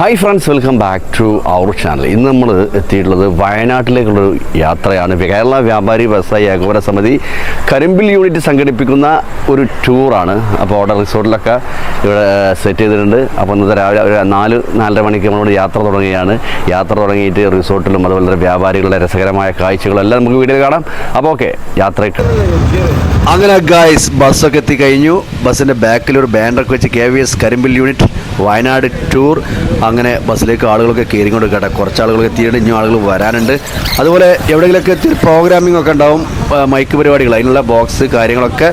Hi friends welcome back to our channel ഇന്ന് നമ്മൾ എത്തിയിട്ടുള്ളത് വയനാട്ടിലേക്കുള്ളൊരു യാത്രയാണ്. കേരള വ്യാപാരി വ്യവസായ ഏകോപന സമിതി കരിമ്പിൽ യൂണിറ്റ് സംഘടിപ്പിക്കുന്ന ഒരു ടൂറാണ് അപ്പോൾ അവിടെ റിസോർട്ടിലൊക്കെ ഇവിടെ സെറ്റ് ചെയ്തിട്ടുണ്ട്. അപ്പോൾ ഇന്നത്തെ രാവിലെ ഒരു നാല് നാലര മണിക്ക് നമ്മളോട് യാത്ര തുടങ്ങുകയാണ്. യാത്ര തുടങ്ങിയിട്ട് റിസോർട്ടിലും അതുപോലെ വ്യാപാരികളുടെ രസകരമായ കാഴ്ചകളെല്ലാം നമുക്ക് വീഡിയോയിൽ കാണാം. അപ്പോൾ ഓക്കെ യാത്രയ്ക്ക്. അങ്ങനെ ഗായ്സ് ബസ്സൊക്കെ എത്തിക്കഴിഞ്ഞു. ബസ്സിന്റെ ബാക്കിൽ ഒരു ബാനറൊക്കെ വെച്ച് കെ വി എസ് കരിമ്പിൽ യൂണിറ്റ് വയനാട് ടൂർ അങ്ങനെ ബസ്സിലേക്ക് ആളുകളൊക്കെ കയറിക്കൊണ്ട് കേട്ടെ കുറച്ച് ആളുകളൊക്കെ എത്തിയിട്ടുണ്ട് ഇനിയും ആളുകൾ വരാനുണ്ട്. അതുപോലെ എവിടെയെങ്കിലുമൊക്കെ പ്രോഗ്രാമിംഗ് ഒക്കെ ഉണ്ടാവും മൈക്ക് പരിപാടികൾ. അതിനുള്ള ബോക്സ് കാര്യങ്ങളൊക്കെ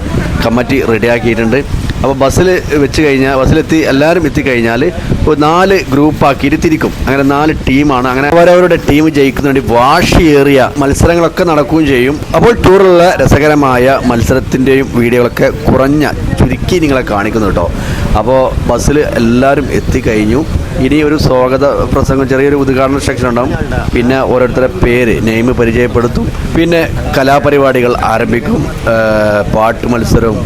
കമ്മിറ്റി റെഡിയാക്കിയിട്ടുണ്ട് അപ്പോൾ ബസ്സിൽ വെച്ച് കഴിഞ്ഞാൽ ബസ്സിലെത്തി എല്ലാവരും എത്തിക്കഴിഞ്ഞാൽ ഒരു നാല് ഗ്രൂപ്പാക്കിയിട്ട് തിരിക്കും. അങ്ങനെ നാല് ടീമാണ് അങ്ങനെ അവരവരുടെ ടീം ജയിക്കുന്നതിന് വേണ്ടി വാശിയേറിയ മത്സരങ്ങളൊക്കെ നടക്കുകയും ചെയ്യും. അപ്പോൾ ടൂറിലുള്ള രസകരമായ മത്സരത്തിന്റെയും വീഡിയോകളൊക്കെ കുറഞ്ഞ ചുരുക്കി നിങ്ങളെ കാണിക്കുന്നു കേട്ടോ. അപ്പോൾ ബസ്സിൽ എല്ലാവരും എത്തിക്കഴിഞ്ഞു. ഇനി ഒരു സ്വാഗത പ്രസംഗം ചെറിയൊരു ഉദ്ഘാടന സെക്ഷൻ ഉണ്ടാവും. പിന്നെ ഓരോരുത്തരുടെ പേര് നെയിം പരിചയപ്പെടുത്തും. പിന്നെ കലാപരിപാടികൾ ആരംഭിക്കും. പാട്ട് മത്സരവും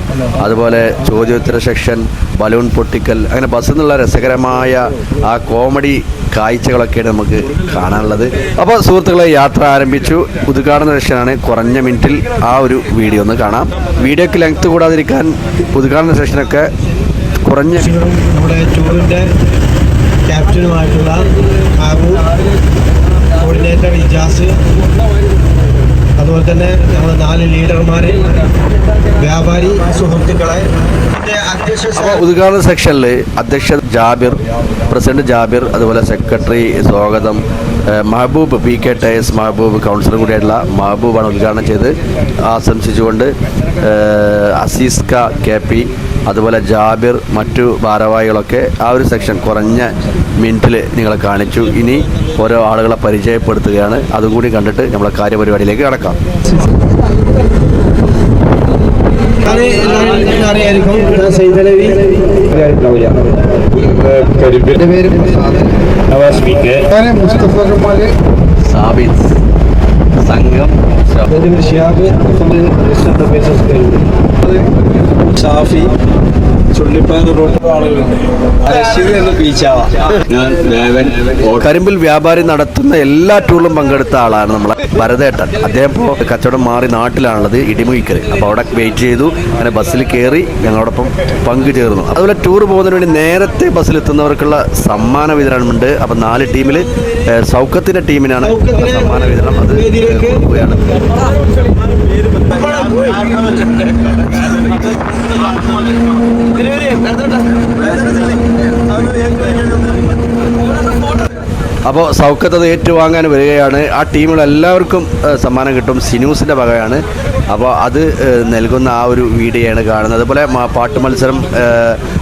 അതുപോലെ ചോദ്യോത്തര സെക്ഷൻ ബലൂൺ പൊട്ടിക്കൽ അങ്ങനെ ബസ്സിൽ നിന്നുള്ള രസകരമായ ആ കോമഡി കാഴ്ചകളൊക്കെയാണ് നമുക്ക് കാണാനുള്ളത്. അപ്പോൾ സുഹൃത്തുക്കളെ യാത്ര ആരംഭിച്ചു. ഉദ്ഘാടന സെഷനാണ് കുറഞ്ഞ മിനിറ്റിൽ ആ ഒരു വീഡിയോ ഒന്ന് കാണാം. വീഡിയോക്ക് ലെങ്ത് കൂടാതിരിക്കാൻ ഉദ്ഘാടന സെഷനൊക്കെ കുറഞ്ഞ നമ്മുടെ ടൂറിന്റെ ക്യാപ്റ്റനുമായിട്ടുള്ള ആബു കോർഡിനേറ്റർ ഇജാസ് അതുപോലെ തന്നെ ഞങ്ങൾ നാല് ലീഡർമാർ വ്യാപാരി സുഹൃത്തുക്കളെ. ഉദ്ഘാടന സെക്ഷനിൽ അധ്യക്ഷ ജാബിർ പ്രസിഡന്റ് ജാബിർ അതുപോലെ സെക്രട്ടറി സ്വാഗതം. Mahboob P K tyres Mahboob councillor കൂടിയായിട്ടുള്ള മഹബൂബാണ് ഉദ്ഘാടനം ചെയ്ത് ആശംസിച്ചുകൊണ്ട് അസീസ്ക കെ പി അതുപോലെ ജാബിർ മറ്റു ഭാരവാഹികളൊക്കെ ആ ഒരു സെക്ഷൻ കുറഞ്ഞ മിനിറ്റിൽ നിങ്ങളെ കാണിച്ചു. ഇനി ഓരോ ആളുകളെ പരിചയപ്പെടുത്തുകയാണ്. അതും കൂടി കണ്ടിട്ട് നമ്മളെ കാര്യപരിപാടിയിലേക്ക് കടക്കാം. അറിയായിരിക്കും പേര് മുസ്തഫ സംഘം. ഷിയാബ് toffee കരിമ്പിൽ വ്യാപാരി നടത്തുന്ന എല്ലാ ടൂറിലും പങ്കെടുത്ത ആളാണ് നമ്മളെ ഭരതേട്ടൻ. അദ്ദേഹം ഇപ്പോൾ കച്ചവടം മാറി നാട്ടിലാണുള്ളത് ഇടിമുയിക്കൽ അപ്പോൾ അവിടെ വെയിറ്റ് ചെയ്തു. അങ്ങനെ ബസ്സിൽ കയറി ഞങ്ങളോടൊപ്പം പങ്കുചേർന്നു. അതുപോലെ ടൂർ പോകുന്നതിന് വേണ്ടി നേരത്തെ ബസ്സിൽ എത്തുന്നവർക്കുള്ള സമ്മാന വിതരണമുണ്ട്. അപ്പം നാല് ടീമിൽ സൗഖ്യത്തിന്റെ ടീമിനാണ് സമ്മാന വിതരണം. അത് കൊടുക്കുകയാണ് അവർ അപ്പോൾ സൗഖ്യത അത് ഏറ്റുവാങ്ങാൻ വരികയാണ്. ആ ടീമുകളെല്ലാവർക്കും സമ്മാനം കിട്ടും. സിനൂസിന്റെ വകയാണ് അപ്പോൾ അത് നൽകുന്ന ആ ഒരു വീഡിയോയാണ് കാണുന്നത്. അതുപോലെ പാട്ട് മത്സരം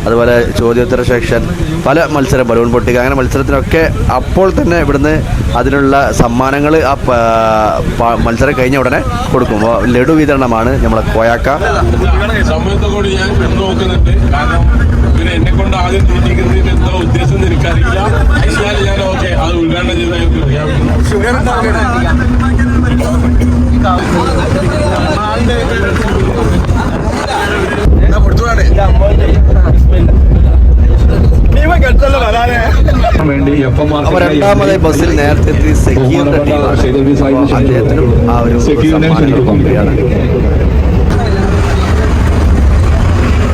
അതുപോലെ ചോദ്യോത്തര സെക്ഷൻ പല മത്സരം ബലൂൺ പൊട്ടിക്ക അങ്ങനെ മത്സരത്തിനൊക്കെ അപ്പോൾ തന്നെ ഇവിടുന്ന് അതിനുള്ള സമ്മാനങ്ങൾ ആ മത്സരം കഴിഞ്ഞ ഉടനെ കൊടുക്കും. ലഡു വിതരണമാണ് നമ്മളെ കോയാക്ക. ഞാൻ നോക്കുന്നുണ്ട് കാരണം പിന്നെ എന്നെ കൊണ്ട് ആദ്യം തീറ്റിക്കുന്നതിന് എന്താ ഉദ്ദേശം എനിക്കറിയില്ല എന്നാൽ ഞാൻ ഓക്കെ അത് ഉദ്ഘാടനം ചെയ്ത വേണ്ടി എഫ് എം അപ്പോൾ രണ്ടാമതായി ബസ്സിൽ നേരത്തെ എത്തി ടീമാണ് അദ്ദേഹത്തിനും ആ ഒരു കൊടുക്കുകയാണ്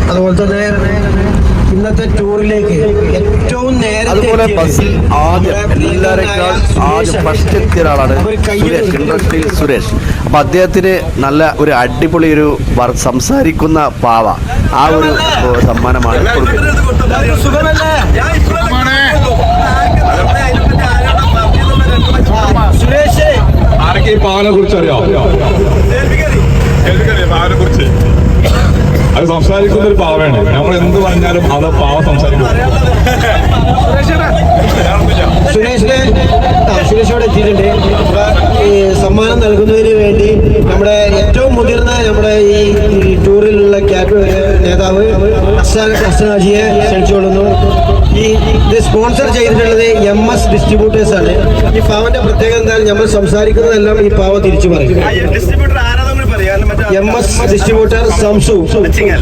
അതുപോലെ തന്നെ ഇന്നത്തെ ടൂറിലേക്ക് ഏറ്റവും നേരത്തെ അതുപോലെ ബസ്സിൽ ആദ്യം എല്ലാവരെക്കാൾ ആദ്യം ഫസ്റ്റ് എത്തിയ ഒരാളാണ് സുരേഷ്. ഇൻഡസ്ട്രിയിൽ സുരേഷ്. അപ്പൊ അദ്ദേഹത്തിന് നല്ല ഒരു അടിപൊളി ഒരു സംസാരിക്കുന്ന പാവ. ആ ഒരു സമ്മാനമാണ് കൊടുക്കുന്നത്. സുരേഷ്. ആരൊക്കെ ഈ പാവനെ കുറിച്ച് അറിയാം? അവരെ കുറിച്ച്. അത് സംസാരിക്കുന്ന ഒരു പാവയാണ്. നമ്മൾ എന്ത് പറഞ്ഞാലും അത് പാവ സംസാരിക്കും. സുരേഷിനെ ആ, സുരേഷ് അവിടെ എത്തിയിട്ടുണ്ട്. ഈ സമ്മാനം നൽകുന്നതിന് വേണ്ടി നമ്മുടെ ഏറ്റവും മുതിർന്ന നമ്മുടെ ഈ ഈ ടൂറിലുള്ള ക്യാബ് നേതാവ് അസ്സനാജിയെ ക്ഷണിച്ചുകൊള്ളുന്നു ഈ ഇത് സ്പോൺസർ ചെയ്തിട്ടുള്ളത് എം എസ് ഡിസ്ട്രിബ്യൂട്ടേഴ്സ് ആണ്. ഈ പാവന്റെ പ്രത്യേകത എന്താണ് നമ്മൾ സംസാരിക്കുന്നതെല്ലാം ഈ പാവ തിരിച്ചു പറയും. M S distributor Samsu Kochingal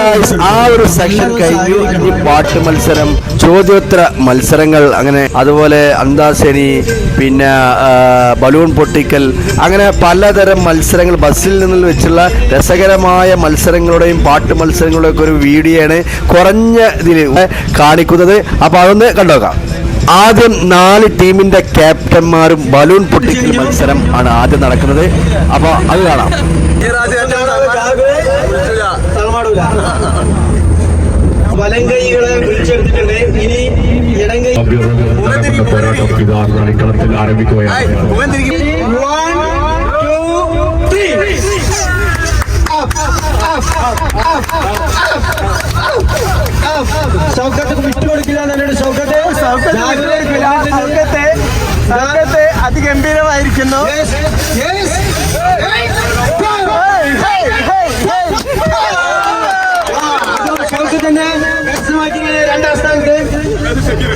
guys ആ ഒരു സെക്ഷൻ കഴിഞ്ഞു. ഇനി പാട്ട് മത്സരം ചോദ്യോത്തര മത്സരങ്ങൾ അങ്ങനെ അതുപോലെ അന്താശനി പിന്നെ ബലൂൺ പൊട്ടിക്കൽ അങ്ങനെ പലതരം മത്സരങ്ങൾ ബസ്സിൽ നിന്നിൽ വെച്ചുള്ള രസകരമായ മത്സരങ്ങളുടെയും പാട്ട് മത്സരങ്ങളുടെയും ഒക്കെ ഒരു വീഡിയോ ആണ് കുറഞ്ഞ ഇതിൽ കാണിക്കുന്നത്. അപ്പോൾ അതൊന്ന് കണ്ടോക്കാം. ആദ്യം നാല് ടീമിന്റെ ക്യാപ്റ്റന്മാരും ബലൂൺ പൊട്ടിക്കൽ മത്സരം ആണ് ആദ്യം നടക്കുന്നത്. അപ്പോൾ അത് കാണാം. വലം കൈകളെ വിളിച്ചെടുത്തിട്ടുണ്ട് ഇനി ഇടം കൈ പോരാട്ടം ഇതാ കളിക്കളത്തിൽ ആരംഭിക്കുകയാണ് One, two, three. Up, up, up, up, up. സൗഖ്യത്തെ വിട്ടുകൊടുക്കില്ല എന്നോട് സൗഖ്യത്തെ സൗഖ്യത്തെ സൗഖ്യത്തെ അതിഗംഭീരമായിരിക്കുന്നു സൗഖ്യത്തിന്റെ വ്യക്തമാക്കിയത് രണ്ടാം സ്ഥാനത്ത്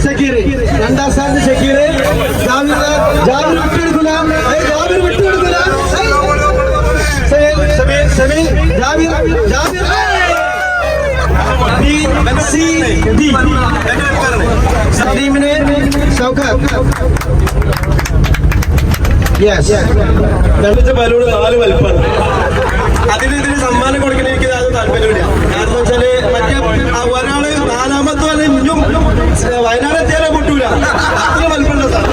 ഷക്കീർ രണ്ടാം സ്ഥാനത്ത് ഷക്കീർ ജാബിർ ഏയ് ജാബിർ വിട്ടുകൊടുക്കില്ല. ഏയ്. സമീർ, സമീർ ജാബിർ ജാബിർ ടീമിന് സൗഖ്യ യെസ് രണ്ടിച്ച ബലൂണ് നാല് വലിപ്പാണ്. അതിന് ഇതിന് സമ്മാനം കൊടുക്കണമെങ്കിൽ അത് താല്പര്യമില്ല. കാരണം വെച്ചാൽ മറ്റേ ഒരാൾ നാലാമത്തെ വരെ വയനാട് എത്തിയാലേ പൊട്ടൂല. അത്ര വലിപ്പമുണ്ട് സാർ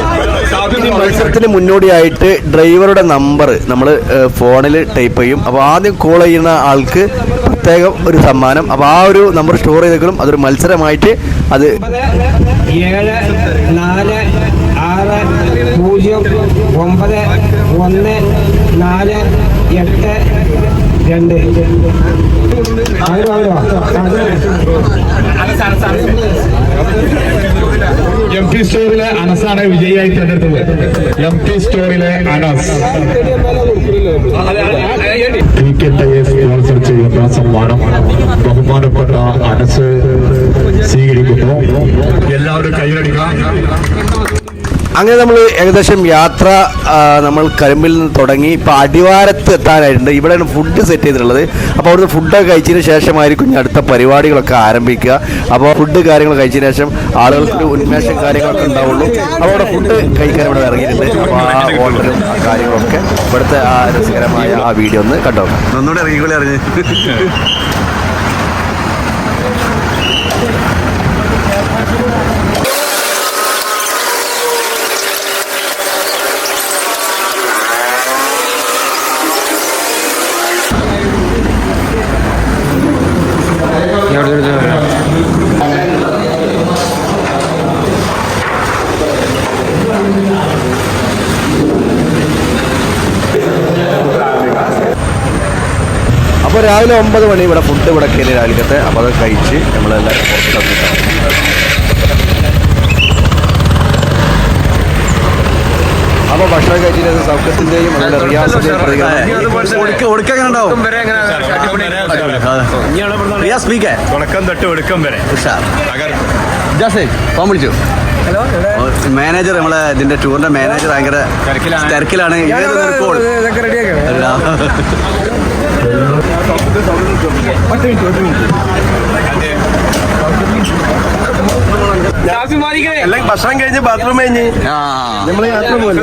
മത്സരത്തിന് മുന്നോടിയായിട്ട് ഡ്രൈവറുടെ നമ്പർ നമ്മൾ ഫോണിൽ ടൈപ്പ് ചെയ്യും. അപ്പോൾ ആദ്യം കോൾ ചെയ്യുന്ന ആൾക്ക് പ്രത്യേകം ഒരു സമ്മാനം. അപ്പോൾ ആ ഒരു നമ്പർ സ്റ്റോർ ചെയ്തേക്കണം അതൊരു മത്സരമായിട്ട് അത് ഏഴ് നാല് ആറ് പൂജ്യം ഒമ്പത് ഒന്ന് നാല് എട്ട് രണ്ട്. ആയിരം എം പി സ്റ്റോറിലെ അനസാണ് വിജയിയായി തിരഞ്ഞെടുത്തത്. M P സ്റ്റോറിലെ Anas. P K tyres sponsor ചെയ്യുന്ന സമ്മാനം ബഹുമാനപ്പെട്ട അനസ് സ്വീകരിക്കുന്നു. എല്ലാവരും കൈയടിക്കാം അങ്ങനെ നമ്മൾ ഏകദേശം യാത്ര നമ്മൾ കരിമ്പിൽ നിന്ന് തുടങ്ങി ഇപ്പോൾ അടിവാരത്ത് എത്താനായിട്ടുണ്ട്. ഇവിടെയാണ് ഫുഡ് സെറ്റ് ചെയ്തിട്ടുള്ളത്. അപ്പോൾ അവിടുന്ന് ഫുഡൊക്കെ കഴിച്ചതിന് ശേഷമായിരിക്കും അടുത്ത പരിപാടികളൊക്കെ ആരംഭിക്കുക. അപ്പോൾ ഫുഡ് കാര്യങ്ങൾ കഴിച്ചതിന് ശേഷം ആളുകൾക്ക് ഉന്മേഷം കാര്യങ്ങളൊക്കെ ഉണ്ടാവുള്ളൂ. അപ്പോൾ അവിടെ ഫുഡ് കഴിക്കാൻ ഇവിടെ ഇറങ്ങിയിട്ടുണ്ട്. അപ്പോൾ ആ ഓർഡറും ആ കാര്യങ്ങളൊക്കെ ഇവിടുത്തെ ആ രസകരമായ ആ വീഡിയോ ഒന്ന് കണ്ടോ ഒന്നുകൂടെ ഇറങ്ങിക്കൂടെ ഇറങ്ങി അപ്പോൾ രാവിലെ ഒമ്പത് മണി ഇവിടെ ഫുഡ് ഇവിടെ കയറി രാവിലത്തെ. അപ്പോൾ അത് കഴിച്ച് നമ്മളെല്ലാവരും അപ്പൊ അപ്പോൾ ഭക്ഷണം കഴിച്ചിട്ട് സൗഖ്യത്തിന്റെയും അതുപോലെ റിയാസിന്റെയും തുടക്കം തൊട്ട് ഒടുക്കം വരെ. വിളിച്ചു. മാനേജർ നമ്മളെ ഇതിന്റെ ടൂറിന്റെ മാനേജർ ഭയങ്കര തിരക്കിലാണ്. എല്ലാം ഭക്ഷണം കഴിഞ്ഞ് ബാത്റൂം കഴിഞ്ഞ്. നമ്മൾ യാത്ര പോലെ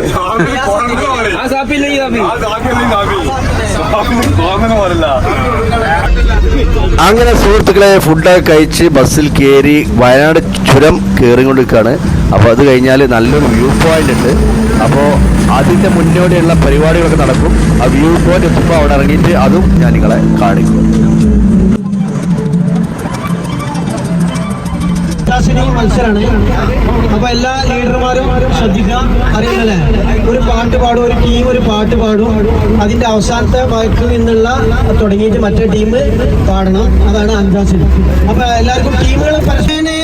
അങ്ങനെ സുഹൃത്തുക്കളെ ഫുഡൊക്കെ കഴിച്ച് ബസ്സിൽ കയറി വയനാട് ചുരം കയറിക്കൊണ്ടിരിക്കുകയാണ് അപ്പോൾ അത് കഴിഞ്ഞാൽ നല്ലൊരു വ്യൂ പോയിന്റ് ഉണ്ട്. അപ്പോൾ അതിന്റെ മുന്നോടിയുള്ള പരിപാടികളൊക്കെ നടക്കും. ആ വ്യൂ പോയിന്റ് എത്തുമ്പോൾ അവിടെ ഇറങ്ങിയിട്ട് അതും ഞാൻ നിങ്ങളെ കാണിക്കും. മത്സരമാണ് അപ്പൊ എല്ലാ ലീഡർമാരും ശ്രദ്ധിക്കാം അറിയുന്നല്ലേ ഒരു പാട്ട് പാടും ഒരു ടീം ഒരു പാട്ട് പാടും. അതിന്റെ അവസാനത്തെ വാക്ക് നിന്നുള്ള തുടങ്ങിയിട്ട് മറ്റേ ടീം പാടണം. അതാണ് അഞ്ചാസിന് അപ്പൊ എല്ലാവർക്കും ടീമുകൾ പരസ്പരനെ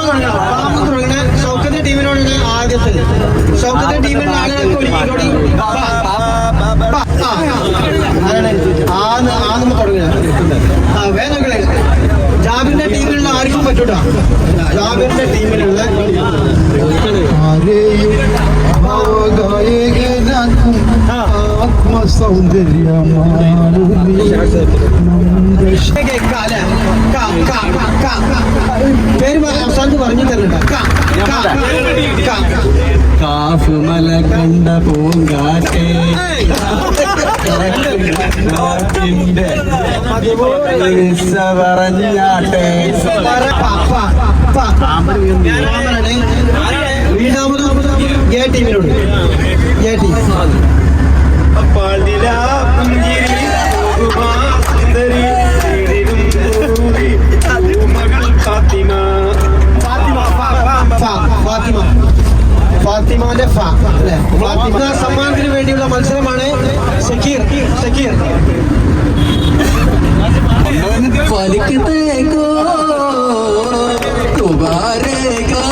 തുടങ്ങണം. തുടങ്ങണ. ടീമിനോടാണ് ടീമിലുള്ള. ആ. അതാണ് ആന്ന് ആന്ന് തുടങ്ങുക. ആ വേഗം കളി. ജാബിറിന്റെ കേട്ടോ ജാബിന്റെ ടീമിലുള്ള ആരെയും പേര് അവസാനത്ത് പറഞ്ഞു തരണ്ട കാഫുമല കണ്ട പൂങ്കാറ്റേ പറഞ്ഞാട്ടെ വീണ്ടാമത് എ ടീമിനോട് എ ടീം ഫാത്തിമാന്റെ ഫ അല്ലേ? ഫാത്തിമ സമ്മാനത്തിന് വേണ്ടിയുള്ള മത്സരമാണ് സക്കീർ സക്കീർ. പലിക്കത്തേക്കോ തുബാരേക്കാ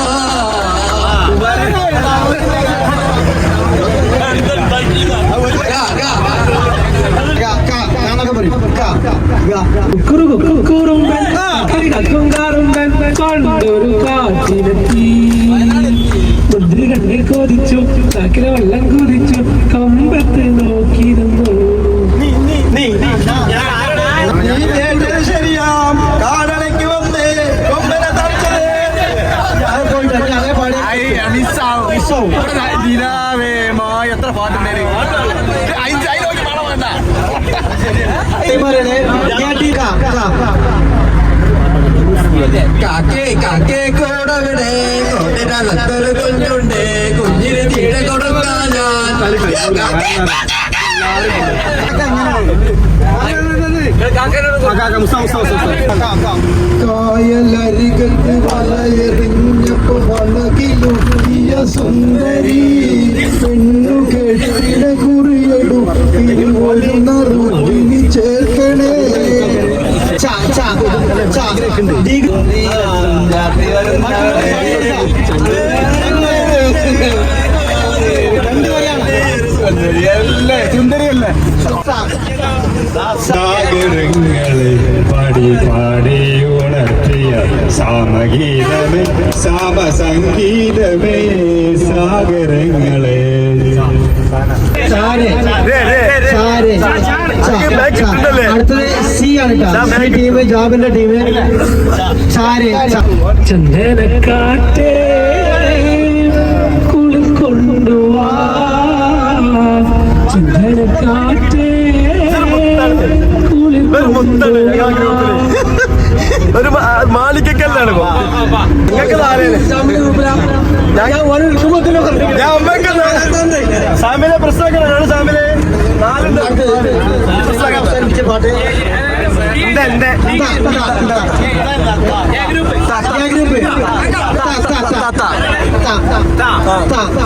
കാക്കേ കാക്കേ കോടവിടെ സുന്ദരി പെണ്ണു കെട്ടിട കുറിയടു ഒരു നറുവിനി ചേർക്കണേ ച, ച, ച. ഡി. രണ്ട് വരെയാണ്. സാഗരങ്ങളെ പാടി പാടി ഉണർത്തിയ സാമഗീതമേ സാമസംഗീതമേ സാഗരങ്ങളെ ചാരെ. ചാരെ. ച, ച. അടുത്തത് സി ആണ് കേട്ടോ ടീം ജാബിന്റെ ടീം ചാരെ. ചന്ദനക്കാറ്റേ കുളിക്കൊണ്ടുവാ ചന്ദനക്കാറ്റേ കുളിർ കൊണ്ടുവാ ഒരു മാലിക്കല്ലാണ് സാമിലെ പ്രശ്നങ്ങളാണ് സാമിലെ അവസാനിപ്പിച്ച പാട്ട് എന്റെ എ ഗ്രൂപ്പ് ത, ത, ത, ത. ത, ത.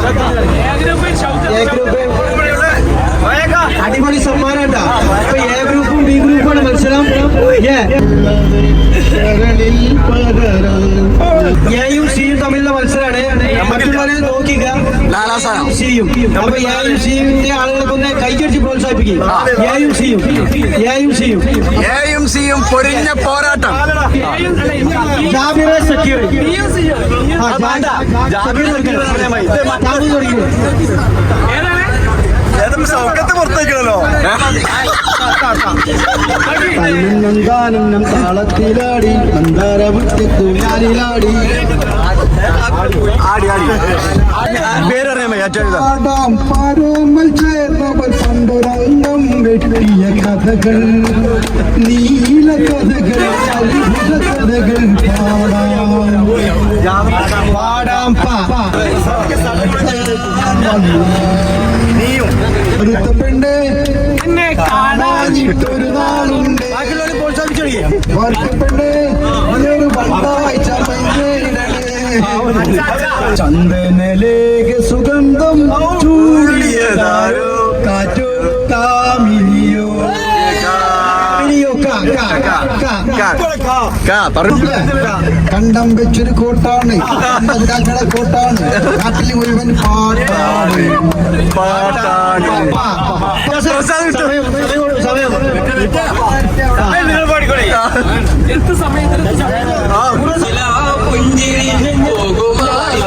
എ ഗ്രൂപ്പ് അടിപൊളി സമ്മാനം ഉണ്ടാ അപ്പൊ എ ഗ്രൂപ്പും ബി ഗ്രൂപ്പാണ് മത്സരം എ. എയും സിയും തമ്മിലുള്ള മത്സരമാണ് മറ്റുള്ളവരെ നോക്കിക്ക സിയും അപ്പൊ എയും സിയുടെ ആളുകൾക്ക് ഒന്ന് കൈയടിച്ച് പ്രോത്സാഹിപ്പിക്കും എയും സിയും എയും സിയും എയും സിയും പൊരിഞ്ഞ പോരാട്ടം ജാബിറെ ജാ- ജാബിർ തുടങ്ങി. സൗഖ്യത്തെ പുറത്തേക്കണല്ലോ നന്ദാനം താളത്തിലാടി മന്ദാര ആടി പേരറിയാമോ ഏറ്റവും ആടാം പാരോമൽ ചേർന്നവർ പണ്ടൊരംഗം വെട്ടിയ കഥകൾ. നീല കഥകൾ അത്ഭുത കഥകൾ പാടാം. പാടാം പാ. പെണ്ണ് കാണാനിട്ടൊരു നാളുണ്ട്. വർക്കപ്പെട്ട് ഒരു പണ്ടായി ചന്ദനലേഖ സുഗന്ധം ചൂടിയതാരോ? കാറ്റോ? കണ്ടം വെച്ചൊരു കോട്ടാണ്. കണ്ടാക്കളുടെ കോട്ടാണ്. നാട്ടിൽ മുഴുവൻ പാട്ടാണ്. പാട്ടാണ്. എത്ര സമയത്തിന് പുഞ്ചിരി പോകുമായി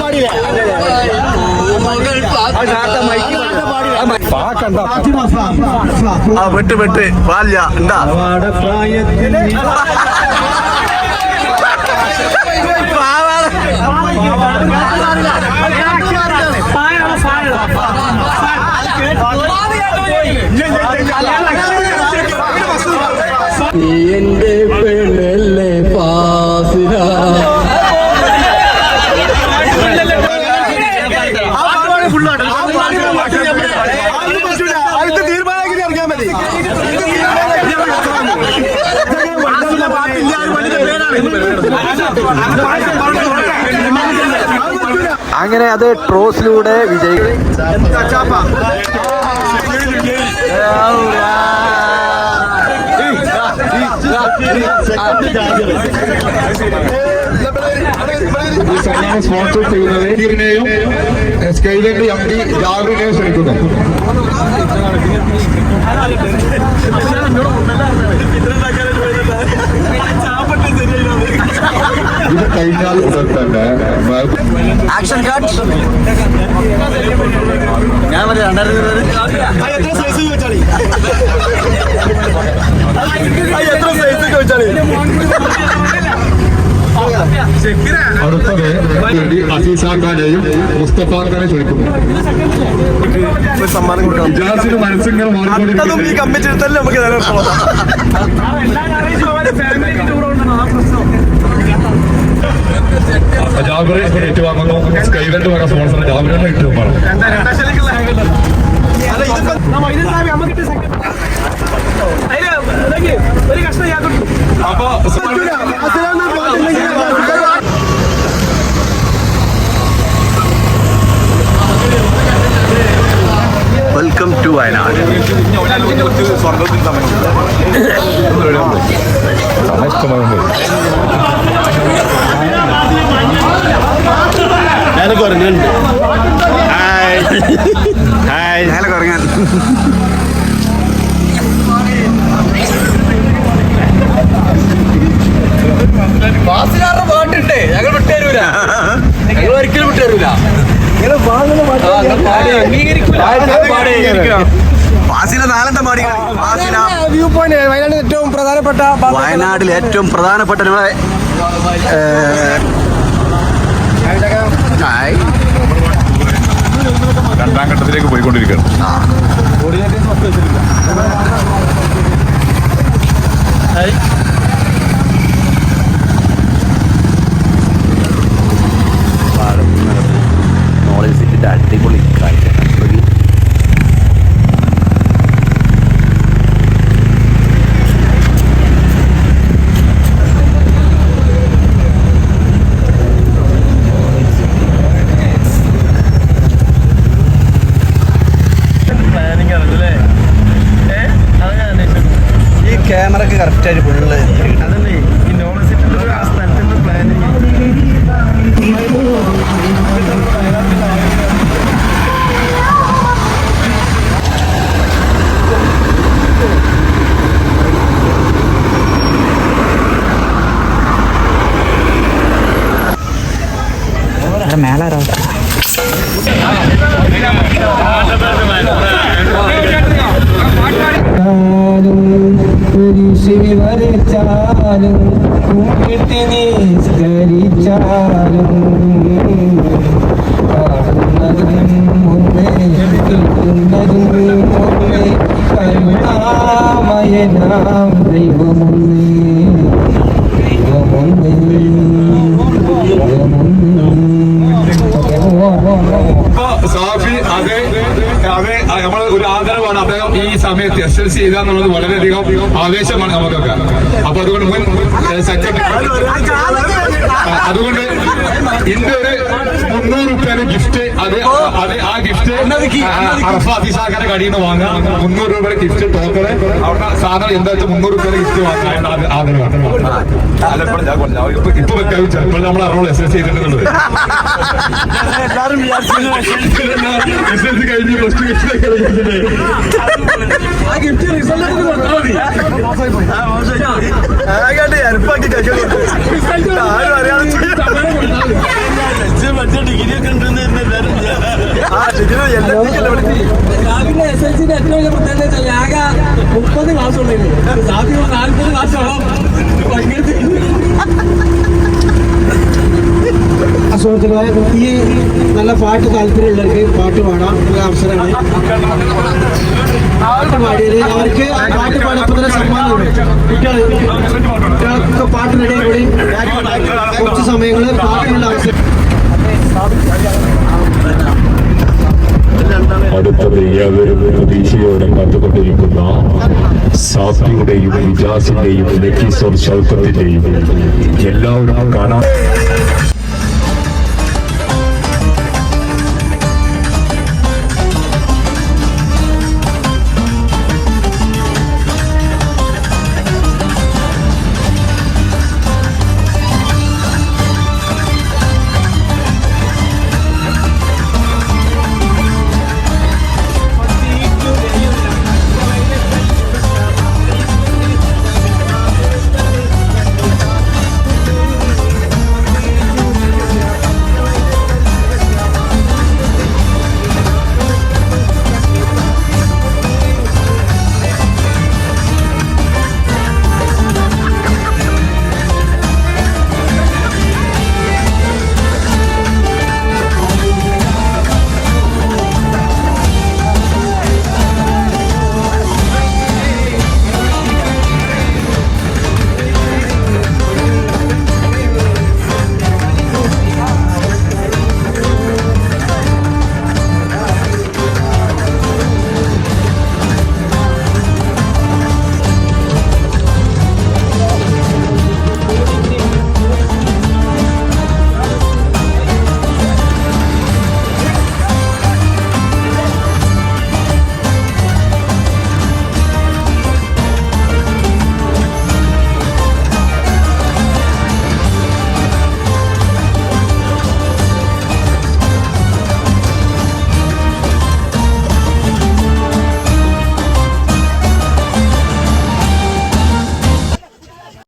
പാടില്ല ആ വിട്ട് വിട്ട്. പാലില്ല എന്താ? എന്റെ അങ്ങനെ അത് ട്രോസിലൂടെ വിജയി ഈ സമ്മാനം സ്പോൺസർ ചെയ്യുന്നത് ീറിനെയും സ്കൈലന്റ് എം ഡി ജാഗറിനെയും ക്ഷണിക്കുന്നു ഇത് കഴിഞ്ഞാൽ ഉടൻ തന്നെ ആക്ഷൻ കട്ട് ഞാൻ മതി രണ്ടായിരത്തി അടുത്തത് വേണ്ടി അസീസാക്കാനെയും മുസ്തഫാക്കാനെ ചോദിക്കുന്നു. ഇജാസിന് മനസ്സിങ്ങനെ മാറിക്കൊണ്ടിരിക്കുന്നു ജാബിറെ ഏറ്റുവാങ്ങുന്നു സ്കൈലന്റ് വക സ്പോൺസർ ജാബിറിനെ ഏറ്റുവാങ്ങുന്നു അപ്പൊ വെൽക്കം ടു വയനാട് ഞാനൊക്കെ കുറഞ്ഞുണ്ട് ഹായ്. ഹായ്. ഞാനൊക്കെ ഉറങ്ങാൻ. പാട്ടുണ്ട്? ഞങ്ങൾ വിട്ടുതരൂല. ഞങ്ങൾ ഒരിക്കലും വിട്ടുതരൂല. വാസിലെ നാലത്തെ മാടി വാസില. വ്യൂ പോയിന്റ് വയനാട് ഏറ്റവും പ്രധാനപ്പെട്ട വയനാട്ടിൽ ഏറ്റവും പ്രധാനപ്പെട്ട നമ്മളെ രണ്ടാം ഘട്ടത്തിലേക്ക് പോയിക്കൊണ്ടിരിക്കുകയാണ്. നോളജ് കുരിശിൽ വരച്ചാലും കുമ്പിട്ട് നിസ്കരിച്ചാലും. കാണുന്നതും മുന്നേ കേൾക്കുന്നതും മുന്നേ കരുണാമയനാം ദൈവമുന്നേ ദൈവമുന്നേ ദൈവമുന്നേ. ഇപ്പൊ സാഫി അതെ അതെ നമ്മൾ ഒരു ആദരവാണ് അദ്ദേഹം ഈ സമയത്ത് എസ് എൽ സി ചെയ്ത എന്നുള്ളത് വളരെയധികം ആവേശമാണ് നമുക്കൊക്കെ അപ്പൊ അതുകൊണ്ട് മുൻ സെക്രട്ടറി അതുകൊണ്ട് ഒരു മുന്നൂറ് രൂപയുടെ ഗിഫ്റ്റ് അത് അത് ആ ഗിഫ്റ്റ് അറഫ അഫീസാക്കാരെ കടിയിൽ നിന്ന് വാങ്ങാം മുന്നൂറ് രൂപയുടെ ഗിഫ്റ്റ് ടോക്കണ് അവിടെ സാധനം എന്താ വെച്ചാൽ മുന്നൂറ് രൂപയുടെ ഗിഫ്റ്റ് വാങ്ങാൻ ആദരവാണ് ഇപ്പൊ വെക്കാൻ ചിലപ്പോൾ നമ്മൾ അറിവുള്ള എസ് എൽ സി ചെയ്തിട്ടുള്ളത് എസ് എൽ സി കഴിഞ്ഞ് പ്ലസ് ടു ഗിഫ്റ്റ് ഡിഗ്രി ഒക്കെ ഉണ്ടെന്ന് എല്ലാവരും രാവിലെ എസ് എൽ സിന്റെ ഏറ്റവും വലിയ പ്രത്യേകത വെച്ചാൽ ആകെ മുപ്പത് ക്ലാസ് ഉണ്ടായിരുന്നു സാധി നാൽപ്പത് ക്ലാസ് വേണം സുഹൃത്തുക്കളെ ഈ നല്ല പാട്ട് താല്പര്യമുള്ളവർക്ക് പാട്ട് പാടാം. ഒരു അവസരമാണ്. പാട്ട് പാടിയത് അവർക്ക് പാട്ട് പാടിയപ്പോൾ തന്നെ സമ്മാനം കുട്ടികൾ കുട്ടികൾക്ക് പാട്ട് റെഡി കൂടി. കുറച്ച് സമയങ്ങളിൽ പാട്ടിനുള്ള അവസരം. അടുത്തത് ഏവരും പ്രതീക്ഷയോടെ കണ്ടുകൊണ്ടിരിക്കുന്ന സാഫിയുടെയും വിജാസിന്റെയും എല്ലാവരും കാണാൻ